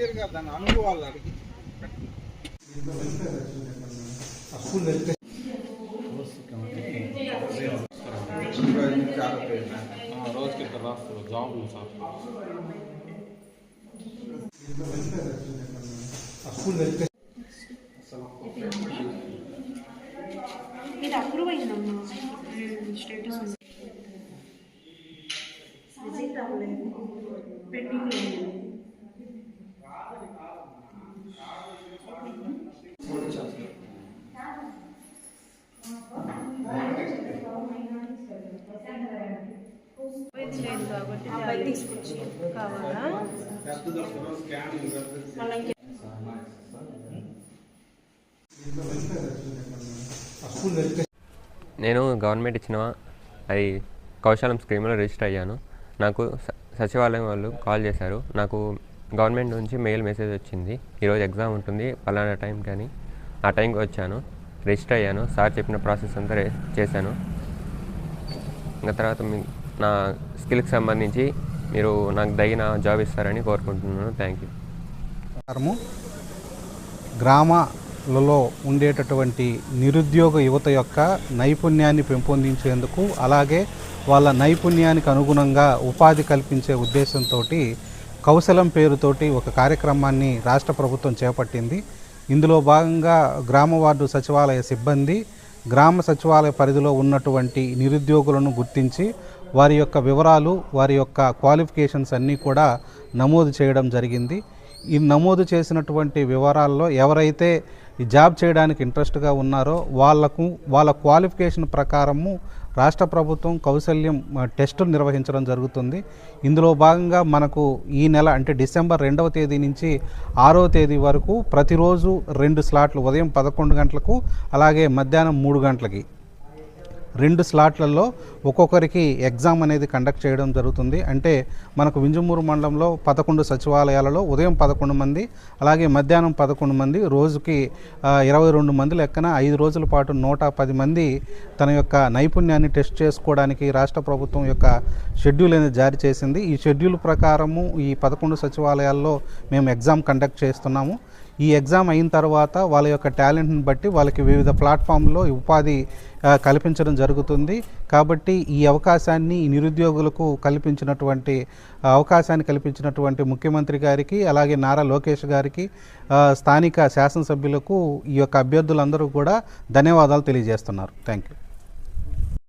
క్లియర్గా దాని అనుభవాలు అడిగి చాలా పేరు రోజుకి ఇద్దరు రాస్తారు జాబులు సార్ ఇది అప్రూవ్ అయిందమ్మా స్టేటస్ ఉంది విజిట్ అవ్వలేదు పెండింగ్ లేదు కాబట్టి తీసుకొచ్చి కావాలా నేను గవర్నమెంట్ ఇచ్చిన అది కౌశలం స్కీమ్లో రిజిస్టర్ అయ్యాను. నాకు స- సచివాలయం వాళ్ళు కాల్ చేశారు. నాకు గవర్నమెంట్ నుంచి మెయిల్ మెసేజ్ వచ్చింది. ఈరోజు ఎగ్జామ్ ఉంటుంది పలానా టైంకి అని. ఆ టైంకి వచ్చాను. రిజిస్టర్ అయ్యాను. సార్ చెప్పిన ప్రాసెస్ అంతా చేశాను. ఇంకా తర్వాత మీ నా స్కిల్కి సంబంధించి మీరు నాకు తగిన జాబ్ ఇస్తారని కోరుకుంటున్నాను. Thank you. గ్రామాలలో ఉండేటటువంటి నిరుద్యోగ యువత యొక్క నైపుణ్యాన్ని పెంపొందించేందుకు అలాగే వాళ్ళ నైపుణ్యానికి అనుగుణంగా ఉపాధి కల్పించే ఉద్దేశంతో కౌశలం పేరుతోటి ఒక కార్యక్రమాన్ని రాష్ట్ర ప్రభుత్వం చేపట్టింది. ఇందులో భాగంగా గ్రామ వార్డు సచివాలయ సిబ్బంది గ్రామ సచివాలయ పరిధిలో ఉన్నటువంటి నిరుద్యోగులను గుర్తించి వారి యొక్క వివరాలు వారి యొక్క క్వాలిఫికేషన్స్ అన్నీ కూడా నమోదు చేయడం జరిగింది. ఈ నమోదు చేసినటువంటి వివరాల్లో ఎవరైతే ఈ జాబ్ చేయడానికి ఇంట్రెస్ట్గా ఉన్నారో వాళ్ళకు వాళ్ళ క్వాలిఫికేషన్ ప్రకారము రాష్ట్ర ప్రభుత్వం కౌశల్యం టెస్టులు నిర్వహించడం జరుగుతుంది. ఇందులో భాగంగా మనకు ఈ నెల అంటే డిసెంబర్ రెండవ తేదీ నుంచి ఆరవ తేదీ వరకు ప్రతిరోజు రెండు స్లాట్లు ఉదయం పదకొండు గంటలకు అలాగే మధ్యాహ్నం మూడు గంటలకి. రెండు స్లాట్లలో ఒక్కొక్కరికి ఎగ్జామ్ అనేది కండక్ట్ చేయడం జరుగుతుంది. అంటే మనకు వింజమూరు మండలంలో పదకొండు సచివాలయాలలో ఉదయం పదకొండు మంది అలాగే మధ్యాహ్నం పదకొండు మంది రోజుకి ఇరవై రెండు మంది లెక్కన ఐదు రోజుల పాటు నూట పది మంది తన యొక్క నైపుణ్యాన్ని టెస్ట్ చేసుకోవడానికి రాష్ట్ర ప్రభుత్వం యొక్క షెడ్యూల్ అనేది జారీ చేసింది. ఈ షెడ్యూల్ ప్రకారము ఈ పదకొండు సచివాలయాల్లో మేము ఎగ్జామ్ కండక్ట్ చేస్తున్నాము. ఈ ఎగ్జామ్ అయిన తర్వాత వాళ్ళ యొక్క టాలెంట్ని బట్టి వాళ్ళకి వివిధ ప్లాట్ఫామ్లో ఉపాధి కల్పించడం జరుగుతుంది. కాబట్టి ఈ అవకాశాన్ని నిరుద్యోగులకు కల్పించినటువంటి అవకాశాన్ని కల్పించినటువంటి ముఖ్యమంత్రి గారికి అలాగే నారా లోకేష్ గారికి స్థానిక శాసనసభ్యులకు ఈ యొక్క అభ్యర్థులందరూ కూడా ధన్యవాదాలు తెలియజేస్తున్నారు. Thank you